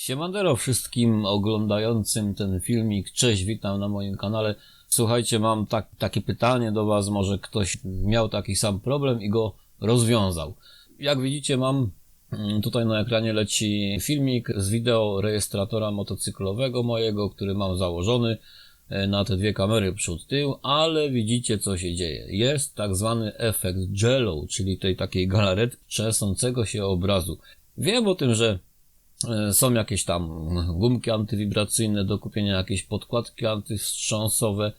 Siemandero wszystkim oglądającym ten filmik. Cześć, witam na moim kanale. Słuchajcie, mam tak, takie pytanie do Was. Może ktoś miał taki sam problem i go rozwiązał. Jak widzicie, mam mm, tutaj na ekranie leci filmik z wideo rejestratora motocyklowego mojego, który mam założony e, na te dwie kamery przód tył, ale widzicie co się dzieje. Jest tak zwany efekt jello, czyli tej takiej galaretki trzęsącego się obrazu. Wiem o tym, że Są jakieś tam gumki antywibracyjne do kupienia, jakieś podkładki antywstrząsowe,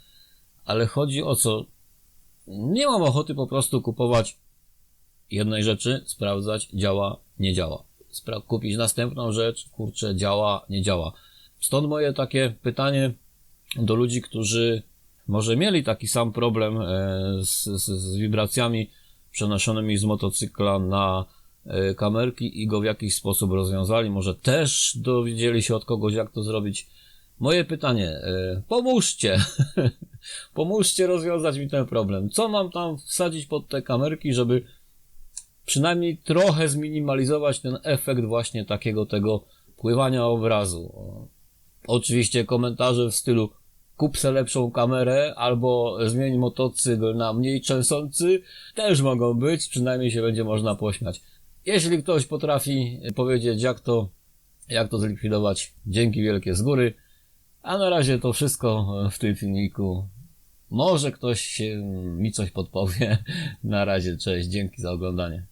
ale chodzi o co? Nie mam ochoty po prostu kupować jednej rzeczy, sprawdzać, działa, nie działa. Spra- kupić następną rzecz, kurczę, działa, nie działa. Stąd moje takie pytanie do ludzi, którzy może mieli taki sam problem e, z, z, z wibracjami przenoszonymi z motocykla na e, kamerki i go w jakiś sposób rozwiązali. Może też dowiedzieli się od kogoś, jak to zrobić. Moje pytanie, e, pomóżcie, pomóżcie rozwiązać mi ten problem. Co mam tam wsadzić pod te kamerki, żeby przynajmniej trochę zminimalizować ten efekt właśnie takiego tego pływania obrazu. Oczywiście komentarze w stylu kup se lepszą kamerę albo zmień motocykl na mniej trzęsący też mogą być, przynajmniej się będzie można pośmiać. Jeśli ktoś potrafi powiedzieć jak to, jak to zlikwidować, dzięki wielkie z góry. A na razie to wszystko w tym filmiku. Może ktoś się mi coś podpowie. Na razie, cześć, dzięki za oglądanie.